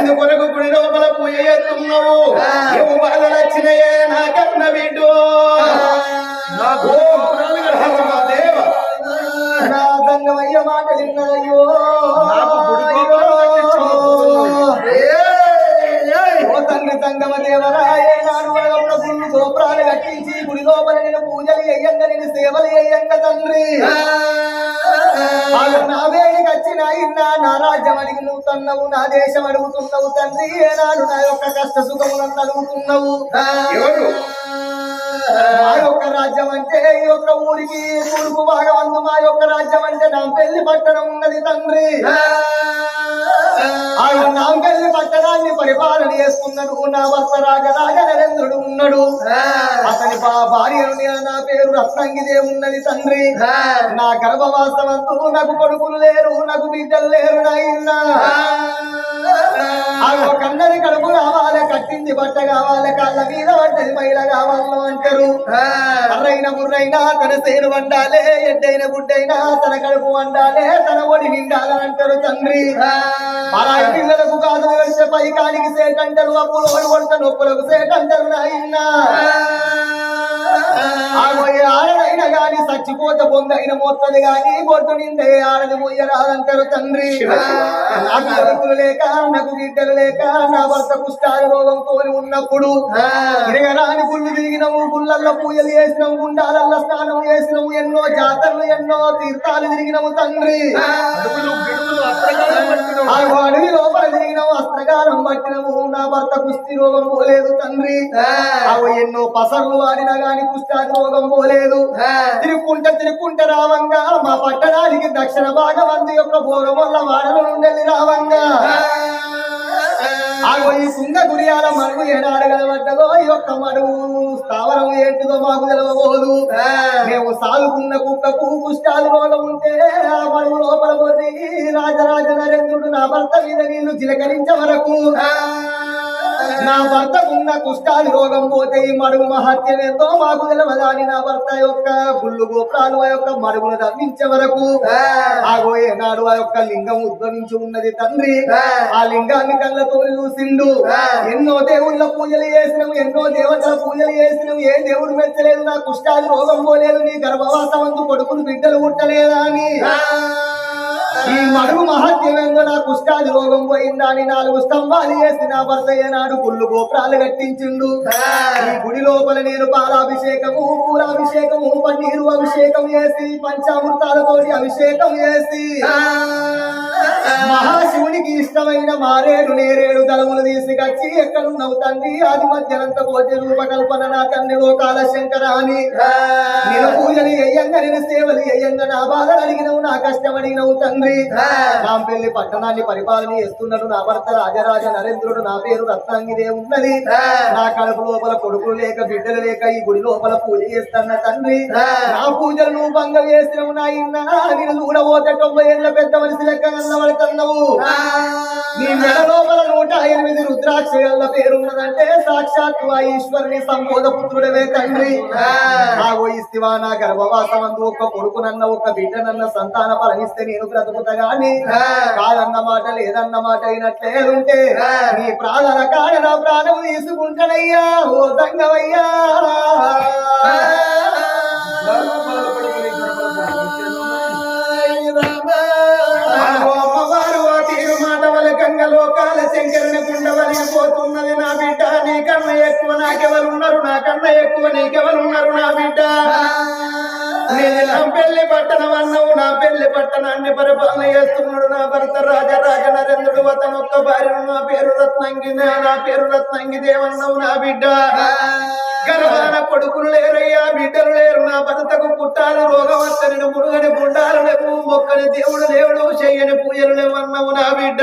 ఎందుకొరకు గుడి లోపల పూజ చేస్తున్నావు ఏమో బాధలు వచ్చినాయే నా కన్న బిడ్డు. నా దంగమయ్య మాట విన్నదయ్యో ఓ తండ్రి సంగమ దేవరాయ నాడు వరగమున గుళ్ళు గోపురాలు కట్టించి గుడి లోపల నేను పూజలు అయ్యంగా నేను సేవలు అయ్యంగా తండ్రి. నా వేడికి వచ్చిన ఇన్నా నా రాజ్యం అడిగి నువ్వు తన్నవు నా దేశం అడుగుతున్నావు తండ్రి ఏనాడు నా యొక్క కష్ట సుఖములను అడుగుతున్నావు మా యొక్క రాజ్యం అంటే ఈ యొక్క ఊరికి తూర్పు భాగమందు మా యొక్క రాజ్యం అంటే నా పెళ్ళి పట్టణం ఉన్నది తండ్రి. ఆయన నాంకెళ్ళి పట్టణాన్ని పరిపాలన చేసుకున్నాడు నా భర్త రాజరాజ నరేంద్రుడు ఉన్నాడు అతని భార్యను నే- పేరు రత్నంగిదే ఉన్నది తండ్రి. నా గర్భవాసమంతు నాకు కొడుకులు లేరు నాకు బిడ్డలు లేరు కన్నది కడుపు కావాలి కట్టింది బట్ట కావాలి కాళ్ళ మీద పడ్డది మైల కావాలను అంటారు. కర్రైన ముర్రైనా తన సేను వండాలే ఎడ్డైన గుడ్డైనా తన కడుపు వండాలే తన ఒడి నిండాలని అంటారు తండ్రి. పరాయి పిల్లలకు కాదు వెళ్తే పైకానికి సేటంటారు అప్పులు కొడత నొప్పులకు సేటంటారు నాయనా ఆగోయే ఆడైనా గాని చచ్చిపోతే పొందైన మోత్తది గాని బొట్టు నిందే ఆడది మొయ్యరాదంటారు తండ్రి. నాకు లేక నాకు బిడ్డలు లేక నా భర్త కుష్టాల రోగం తోని ఉన్నప్పుడు తిరగరాని గుళ్ళు తిరిగినము గుళ్ళల్లో పూజలు చేసినము గుండాలల్లో స్నానం చేసినము ఎన్నో జాతరలు ఎన్నో తీర్థాలు తిరిగినము తండ్రి. అడవి లోపల తిరిగినము అస్త్రకాలం పట్టినము. నా భర్త కుస్తీ రోగం పోలేదు తండ్రి. ఆగో ఎన్నో పసర్లు వాడినా గాని కుష్టాది రోగం పోలేదు. తిరుక్కుంట తిరుక్కుంట రావంగా మా పట్టణానికి దక్షిణ భాగమంది యొక్క భోగం వల్ల వాడల నుండి రావంగా. ఆగో ఈ కుంగ గురియాల మడుగు ఏనాడు కలబడ్డదో ఈ యొక్క మడుగు స్థావరం ఏంటిదో మాకు తెలవబోదు. మేము సాగుకున్న కుక్కకు కుష్టాలు రోగం ఉంటే ఆ మడుగు లోపల పోయి రాజరాజ నరేంద్రుడు నా భర్త మీద నీళ్ళు చిలకరించే వరకు. నా భర్తకున్న కుష్టాది రోగం పోతే ఈ మడుగు మహత్యం ఎంతో మాకు తెలవదాని నా భర్త యొక్క గుళ్ళు గోపురాలు ఆ యొక్క మడుగును తవ్వించే వరకు. ఆగో ఏనాడు ఆ యొక్క లింగం ఉద్భవించి ఉన్నది తండ్రి. ఆ. లింగాన్ని కళ్ళతో చూసిండు ఎన్నో దేవుళ్ళ పూజలు చేసినాము ఎన్నో దేవతల పూజలు చేసినాము ఏ దేవుడు మెచ్చలేదు నా కుష్టాది రోగం పోలేదు నీ గర్భవాసవంతు కొడుకులు బిడ్డలు పుట్టలేదా అని? ఈ మడుగు మహత్యమేందో నా కుష్టాది రోగం పోయిందా. అని నాలుగు స్తంభాలు వేసి నా భర్త ఏనాడు గుళ్ళు గోపురాలు కట్టించిండు. ఈ గుడి లోపల నేను పాలాభిషేకము పూలాభిషేకము పన్నీరు అభిషేకం చేసి పంచామృతాలతోటి అభిషేకం చేసి. మహాశివునికి ఇష్టమైన మారేడు నేరేడు దళములు తీసుకొచ్చి ఎక్కడున్నావు తండ్రి? ఆది మధ్యనంత కోటి రూపకల్పన నా తండ్రి లోకాల శంకర అని. నేను పూజలు ఎయ్యంగా నేను సేవలు ఎయ్యంగా నా బాధలు అడిగినవు నా కష్టం అడిగినవు తండ్రి. నా పెళ్ళి పట్టణాన్ని పరిపాలన చేస్తున్నాడు నా భర్త రాజరాజ నరేంద్రుడు నా పేరు రత్నాంగిదే ఉన్నది. నా కడుపు లోపల కొడుకులు లేక బిడ్డలు లేక ఈ గుడి లోపల పూజ చేస్తున్న తండ్రి. నా పూజలు నువ్వు భంగం చేసినవు నా ఇన్న. నేను చూడబోతే తొంభై ఏళ్ళ పెద్ద మనిషి లెక్క కన్నబడుతున్నావు నీ మెడ లోపల నూట ఎనిమిది రుద్రాక్షల పేరున్నదంటే సాక్షాత్ ఆ ఈశ్వరుని సంబోధ పుత్రుడవే తండ్రి. నాగో ఇస్తివా నా గర్భవాసమందు ఒక్క కొడుకునన్న ఒక్క బిడ్డనన్న సంతాన ఫలమిస్తే నేను బ్రతుకుతా గాని కాదన్న మాట లేదన్న మాట అయినట్లే ఉంటే నీ ప్రాణన కాడ నా ప్రాణం తీసుకుంటానయ్యా ఓ దంగవయ్యా పట్టణాన్ని పరిపాలన చేస్తున్నాడు నా భర్త రాజరాజ నరేంద్రుడు. అతను ఒక్క భార్యను నా పేరు రత్నంగి నా పేరు రత్నంగి దేవన్నవు నా బిడ్డ. గర్భాన కొడుకులు లేరయ్యా బిడ్డలు లేరు. నా భర్తకు పుట్టాలు రోగవత్తని మురుగని గుండాలు లేవు. మొక్కని దేవుడు లేవుడు చెయ్యని పూజలు లేవన్నావు నా బిడ్డ.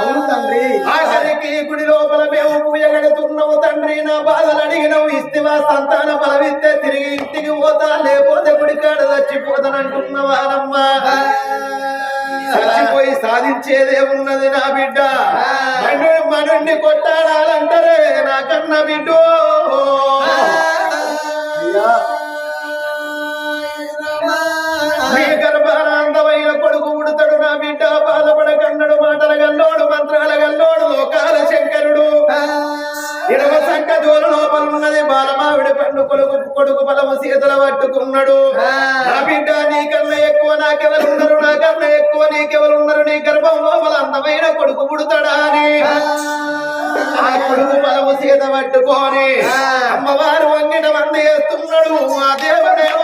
అవును తండ్రి. ఆఖరికి గుడి లోపల మేము పూజ గడుతున్నావు తండ్రి. నా బాధలు అడిగినవు. ఇస్తివా సంతాన బలమిస్తే తిరిగి ఇంటికి పోతా లేకపోతే గుడి కాడ చచ్చిపోతానంటున్నవానమ్మా చచ్చిపోయి సాధించేదే ఉన్నది నా బిడ్డ. మను మనుండి కొట్టాడాలంటారే నా కన్న బిడ్డో నీ గర్భానందమైన కొడుకు ఉడతాడు నా బిడ్డ. బాధపడ కన్నడు మాటల గల్లోడు మంత్రాల గల్లోడు లోకాల శంకరుడు. ఇరవ సంక దూర లోపల ఉన్నది బాలమావిడి పండు కొడుకు కొడుకు బలము సీతల పట్టుకున్నాడు. నా బిడ్డ నీకన్నా ఎక్కువ నాకెవరున్నారు నాకన్నా ఎక్కువ నీకెవరున్నారు నీ గర్భం లోపల అందమైన కొడుకు పుడతాడా అని. ఆ. కొడుకు బలము సీత పట్టుకొని అమ్మవారు వంగిన మంది వేస్తున్నాడు ఆ దేవదేవో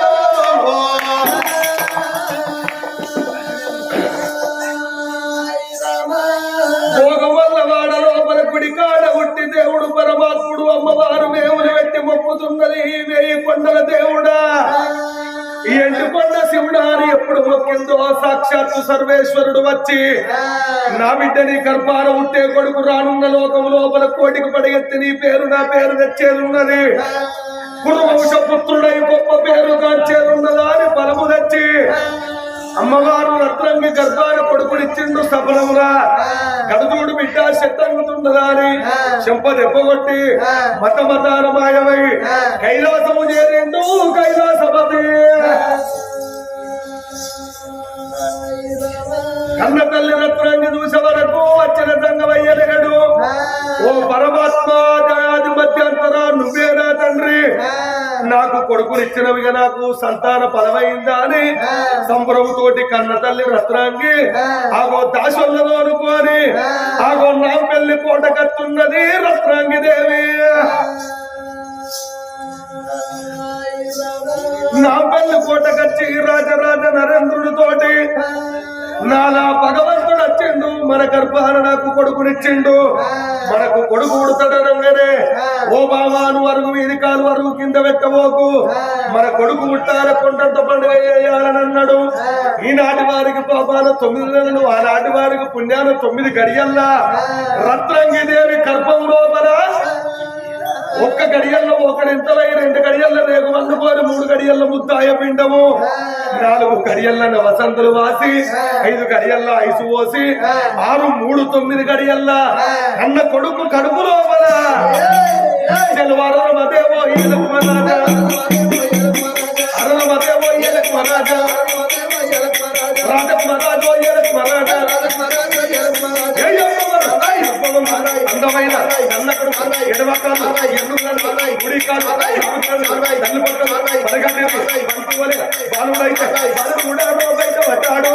ఎప్పుడు మొక్కిందో సాక్షాత్తు సర్వేశ్వరుడు వచ్చి? నా బిడ్డ నీ గర్భాన ఉంటే కొడుకు రానున్న లోకం లోపల కోటికి పడగెత్తి నీ పేరు నా పేరు తెచ్చేదున్నది. కురువంశ పుత్రుడై గొప్ప పేరు కాంచేదున్నదా అని బలము తెచ్చి అమ్మవారు రత్నంగి గర్భాన కొడుకునిచ్చిండు సఫలమురా గడుదూడు బిడ్డ శక్తంగుతున్నదా అని చెంప దెబ్బగొట్టి మత మతాన మాయమై కైలాసము చేరిండు కైలాసపతి. కన్న తల్లి రత్నాన్ని చూసే వరకు వచ్చిన సంగమయ్యలేడు ఓ పరమాత్మ దయాది మధ్యంతర నువ్వేనా తండ్రి. నాకు కొడుకునిచ్చినవిగా నాకు సంతాన ఫలమైందా అని సంబరముతోటి కన్న తల్లి రత్నాంగి ఆగో దాసొల్లలో అనుకోని ఆగో నా పెళ్ళి కోట కత్తున్నది రత్నాంగి దేవి. నా పెళ్ళి కోట కచ్చి రాజరాజ నరేంద్రుడి తోటి నాలా భగవంతుడు వచ్చిండు మన గర్భాన నాకు కొడుకునిచ్చిండు మనకు కొడుకు ఉడతడనంగానే ఓ బామాను అరుగు వీధి కాలు అరుగు కింద పెట్టబోకు మన కొడుకు ముట్టాల కొండంత పండుగ చేయాలని అన్నాడు. ఈనాటి వారికి పాపాన తొమ్మిది నెలలు ఆనాటి వారికి పుణ్యాన తొమ్మిది గడియల్లా. రత్నంగి దేవి గర్భం లోపల ఒక్క గడియల్లో ఒకడింతలై రెండు గడియల్లో రేగు వండుకోని మూడు గడియల్లో ముద్దాయ పిండము. నాలుగు గడియల్ల వసంతులు వాసి ఐదు గడియల్లో ఐసు పోసి ఆరు మూడు తొమ్మిది గడియల్ల అన్న కొడుకు కడుపు లోపల. తెలవారు మదేవో ఈలకు మరాజా. అరుణ మదేవో ఈలకు మరాజా. రాజకు మరాజో ఈలకు మరాజా. అందమైన కన్నకుడు ఎడవకాలు ఎన్నుకాలు గుడికాలు ఎన్నుకాలు తల్లి పక్కలు పరగట్టేసి పంతువలే బాలుడైతే బాలుడు కూడా బయట పట్టాడు.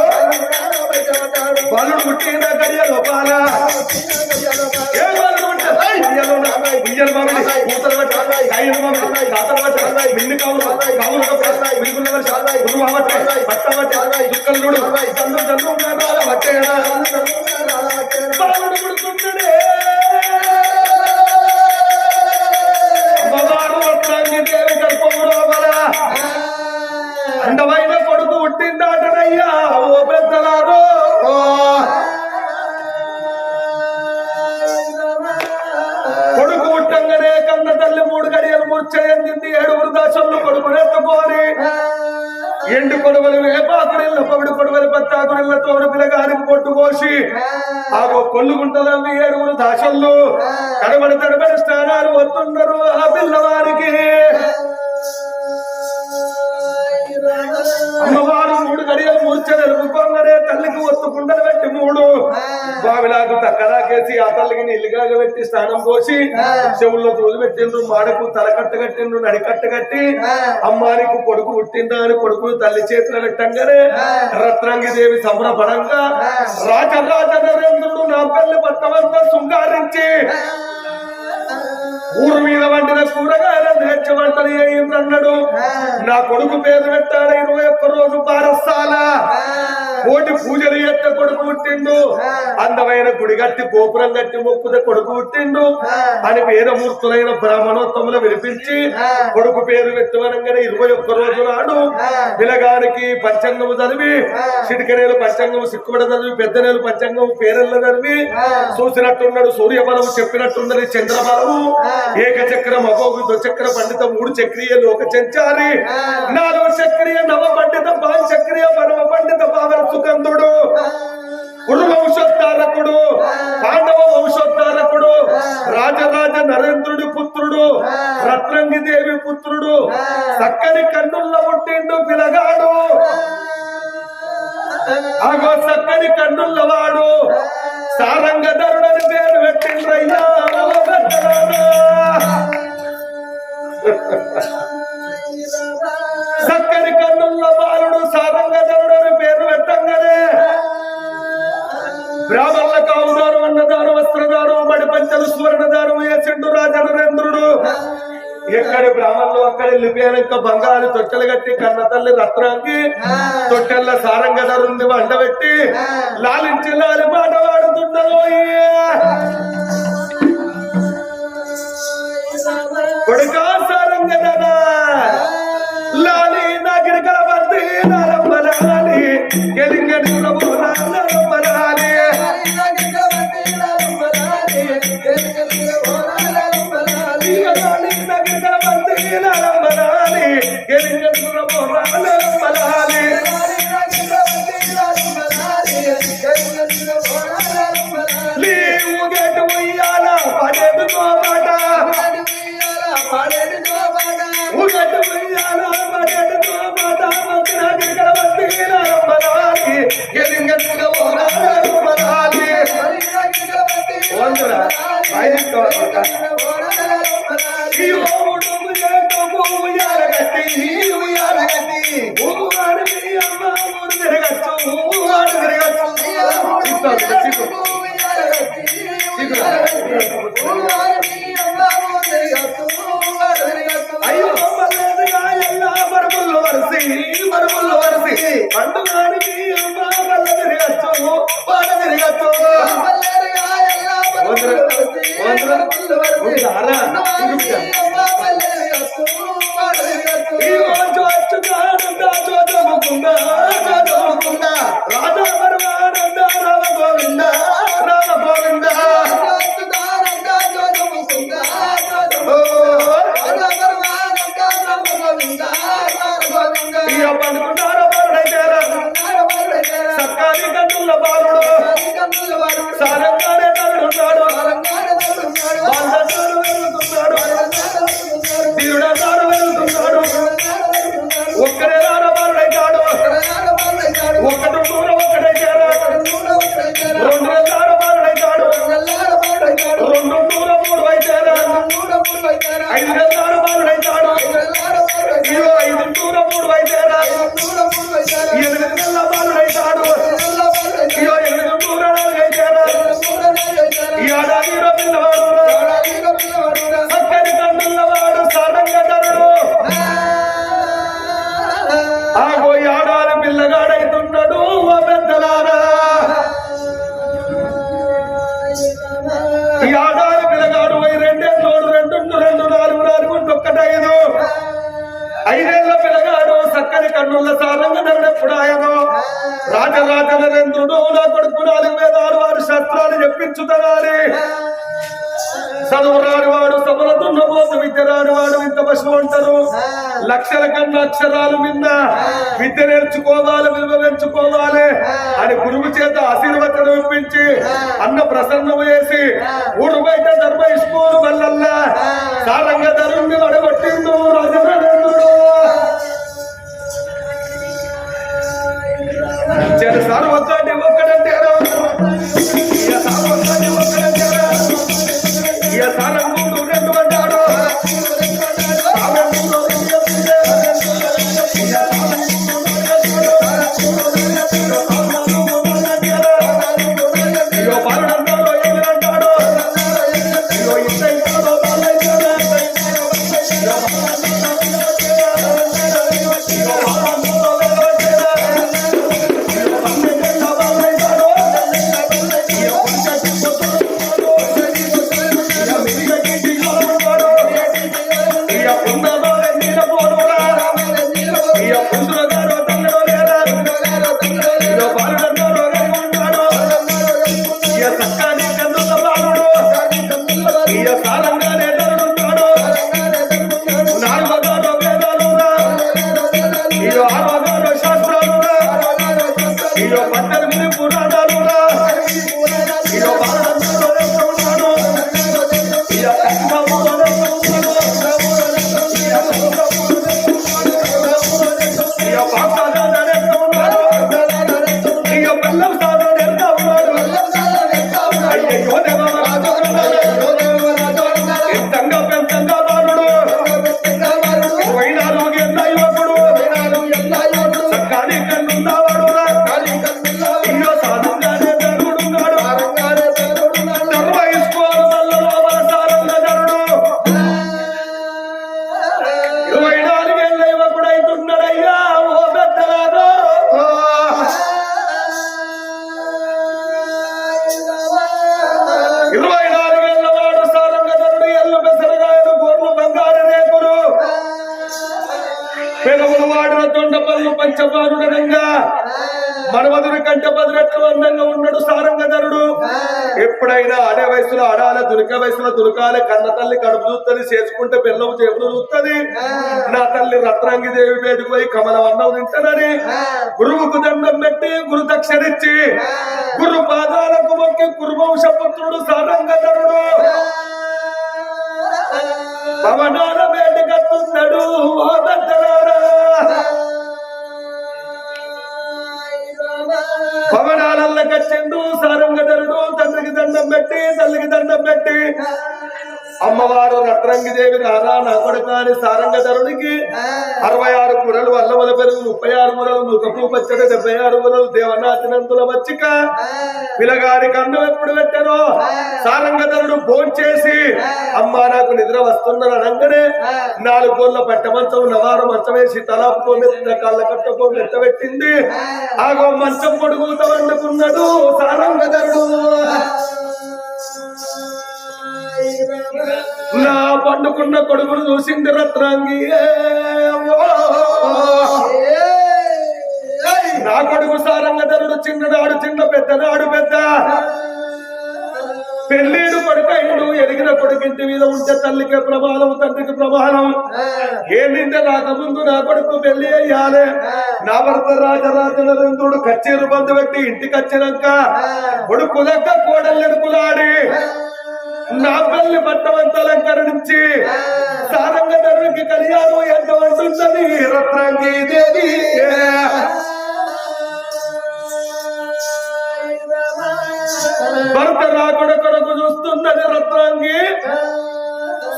బాలుడు పుట్టిన గడియ లోపాల. ఏ బాలుడు ఉయ్యలు మామిడి, పూతలు పట్ట, కాయలు మామిడి, తాతలు పట్ట, మిన్ని కావులు, కావులు పట్ట, మిరుగుల వర్ష, గురువు అవట్ట, పట్ట పట్ట, దుక్కలు చూడు, చంద్రు చంద్రు ఉన్నారు, పుట్టిందాటనయ్యా ఓ కొడుకు పుట్టంగానే కన్న తల్లి మూడు గడియలు మూర్చయింది ఏడుగురు దాసళ్ళు కొడుకు ఎండు కొడవలు కొడవలి పత్తాకునిళ్ళ తోడు పిల్లగానికి పొట్టు కోసి ఆగో కొల్లుగుంటలవి ఏడుగురు దాసళ్ళు తడబడి తడబడి స్నానాలు వస్తున్నారు ఆ పిల్లవారికి అమ్మవారు ఒత్తు కుండలు పెట్టి మూడు. బావిలాకు తక్కలాకేసి ఆ తల్లికి నీళ్ళుగా పెట్టి స్నానం పోసి చెవుల్లో తోలు పెట్టిండ్రు మాడకు తలకట్ట కట్టిండ్రు నడికట్ట కట్టి అమ్మానికి కొడుకు పుట్టిందా అని కొడుకును తల్లి చేతిలో పెట్టంగానే రత్నాంగి దేవి సంబరపడంగా రాజరాజ నరేంద్రుడు నా పెళ్ళి పట్టమంతా శృంగారించి ఊరు మీద వండిన కూరగాయలు నేర్చి వంటలు అయిందన్నాడు నా కొడుకు పేరు పెట్టాలి ఇరవై ఒక్క రోజు పారస్తాల. కోటి పూజలు ఎత్త కొడుకు పుట్టిండు. అందమైన గుడి కట్టి గోపురం కట్టి మొక్కుద కొడుకు పుట్టిండు. అని వేదమూర్తులైన బ్రాహ్మణోత్తములు వినిపించి కొడుకు పేరు పెట్టమనగానే ఇరవై ఒక్క రోజు నాడు పిలగానికి పంచాంగము చదివి చిటికనేలు పంచాంగము సిక్కుబడ చదివి పెద్దనేలు పంచాంగము పేరెళ్ళ చదివి చూసినట్టున్నాడు సూర్యబలము చెప్పినట్టున్నది చంద్రబలము. ఏకచక్రం అభోగు చక్ర పండిత మూడు చక్రీయ లోక సంచారి నాలుగు చక్రీయ నవ పండిత పాన్ చక్రీయ పరమ పండిత పావన సుకందుడు కురు వంశోద్ధారకుడు పాండవ వంశోద్ధారకుడు రాజరాజ నరేంద్రుడి పుత్రుడు. రత్నంగి దేవి పుత్రుడు. చక్కని కన్నుల్లో పుట్టిండు పిలగాడు. ఆగో చక్కని కన్నుల్ల వాడు. సారంగధరుడని బంగారు తొట్టెలు కట్టి కన్న తల్లి రత్నాంగి. తొట్టెల్ల సారంగధరుంది వండబెట్టి లాలించి లాలి పాట పాడుతున్నదో కొడుకా లాలి నాగిరి కలబంది నారమ్మ లాలి. గెలింగని ప్రభు నారమ్మ లాలి. లాలి. నాగిరి కలబంది నారమ్మ లాలి. గెలింగని ప్రభు కన్నుల సారంగా నన్నెప్పుడు ఆయనో రాజరాజ నరేంద్రుడు నా కొడుకు నాలుగు వేదాలు వారు శస్త్రాలు చెప్పించుతారని చదువు రాని వాడు సభల పోతు విద్య రాని వాడు ఇంత పశువు అంటారు. లక్షల కన్నా అక్షరాలు మిన్న. విద్య నేర్చుకోవాలి విలువ పెంచుకోవాలి అని గురువు చేత ఆశీర్వచనం ఇప్పించి అన్న ప్రసన్నం చేసి ఊరు బయట ధర్మ ఇస్కూరు వల్లల్లా సారంగ ధరుణ్ణి వడగొట్టిండు రాజరాజ పళ్ళు పంచపారుడనంగా మనవదుని కంటే పదిరెట్లు అందంగా ఉన్నాడు సారంగధరుడు. ఎప్పుడైనా ఆడే వయసులో ఆడాలి దునిక వయసులో దునకాలి కన్న తల్లి కడుపు చూస్తుంది చేసుకుంటే పిల్లవు చెవులు చూస్తుంది నా తల్లి రత్నాంగి దేవి వేదిక పోయి కమలం అన్నం తింటానని గురువుకు దండం పెట్టి గురు దక్షిణిచ్చి గురు పాదాలకు మొక్కి కురువంశపుత్రుడు సారంగధరుడు. భవనాల వేడికత్తున్నాడు ఓ భవనాలల్ల కచ్చిండు తండ్రికి దండం పెట్టి తల్లికి దండం పెట్టి. అమ్మవారు నట్రంగి దేవి రారా నా కొడుక అని సారంగధరునికి అరవై ఆరు కూరలు అల్లముల పెరుగు ముప్పై ఆరు మురలు ముఖపు పచ్చడి డెబ్బై ఆరు మురలు దేవనాథినంతుల మచ్చిక పిలగాడి కన్ను ఎప్పుడు పెట్టానో సారంగధరుడు భోంచేసి అమ్మా నాకు నిద్ర వస్తుందని అనగానే నాలుగు కోళ్ళ పట్ట మంచం నవారు మంచం వేసి తలాపుకొని కాళ్ళ కట్టుకొని ఎత్తబెట్టింది ఆగో మంచం పొడుగుతా వండుకున్నాడు సారంగధరుడు నా పండుకున్న కొడుకును చూసింది రత్నాంగి. నా కొడుకు సారంగధరుడు చిన్ననాడు చిన్న పెద్దనాడు పెద్ద. పెళ్ళీడు కొడుకైండు ఎదిగిన కొడుకు ఇంటి మీద ఉంటే తల్లికి ప్రమాదం తండ్రికి ప్రమాదం. ఏంటంటే నాకు ముందు నా కొడుకు పెళ్ళి అయ్యాలి. నా భర్త రాజరాజనరేంద్రుడు కచ్చేరు బంధు పెట్టి ఇంటికి వచ్చినాక కొడుకు దగ్గర కోడలు ఎడుకులాడి నా పెళ్ళి పట్టవంతలంకరించి సారంగ ధరునికి కళ్యాణం ఎంత ఉంటుందని రత్నాంగి దేవి భర్త రాకుడ కొడుకు చూస్తున్నది రత్నాంగి.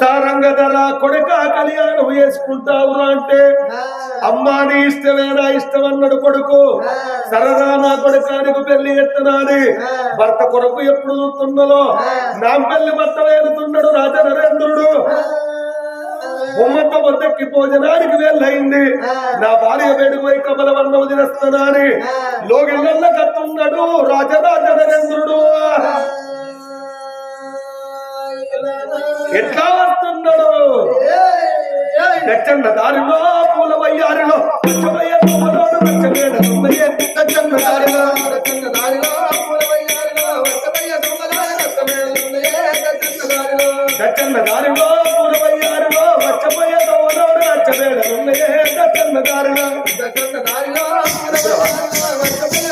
సారంగధర కొడుక కళ్యాణం వేసుకుంటావురా అంటే అమ్మా నీ ఇష్టమేనా ఇష్టం అన్నాడు కొడుకు. సరదా నా కొడుకానికి పెళ్ళి ఎత్తనాని భర్త కొడుకు ఎప్పుడు చూస్తున్నదో నా పెళ్ళి భర్త వేలుతున్నాడు రాజ నరేంద్రుడు బొమ్మతో వద్దకి భోజనానికి వెళ్ళయింది. నా భార్య వేడుకోయి కమల వర్ణము తినస్తున్నాని లోగిళ్ళ కత్తున్నాడు రాజరాజ నరేంద్రుడు ఎట్లా వస్తున్నాడు గచ్చన్న దారిలో పూల వయ్యారిలో పచ్చమయ్య తుమ్మలోడు రచ్చమేడ తుమ్మయ్య దారిలో రచన దారిలో పూలవయ్యారిలో వట్టమయ్య దొంగల రక్తమేళలున్నాయే గచ్చన్న దారిలో. గచ్చన్న దారిలో పూల వయ్యారిలో పచ్చమయ్య తుమ్మలోడు రచ్చమేడ తుమ్మయ్య గచ్చన్న దారిలో. గచ్చన్న దారిలో పూలవయ్యారిలో వట్టమయ్య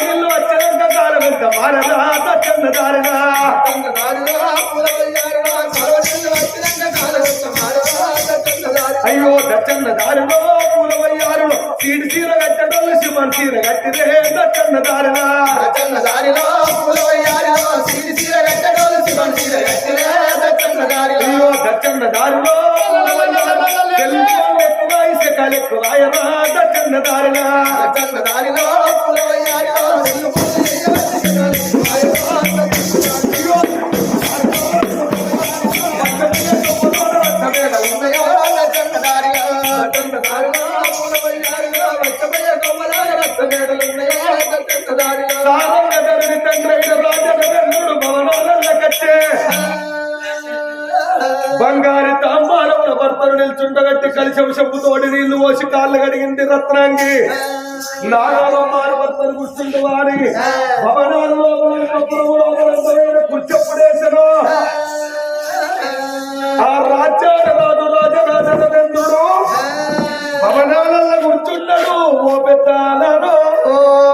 నీళ్ళు వచ్చినాక కాలం ఎంత మారదా దచ్చన్న దారిలో. గచ్చన్న దారిలో పూలవయ్యారిలో కరవడిల్లు వచ్చినాక కాలవచ్చ మారవా గచ్చన్న దారిలో. అయ్యో దచ్చన్న కట్టడోళ్ళు చీర కట్టిరే దచ్చన్న దారిలో గచ్చన్న దారిలో పూలవయ్యారిలో సీడి సీర గట్టడోలు శివన్ సీర గట్టిరే గచ్చన్న దారిలో అయ్యో దారిలో తెలుగు ఎక్కువ ఎక్కువ దారిలో రత్నాంగి. నాగాలో మారు భర్తను కూర్చుండు వారి భవనాల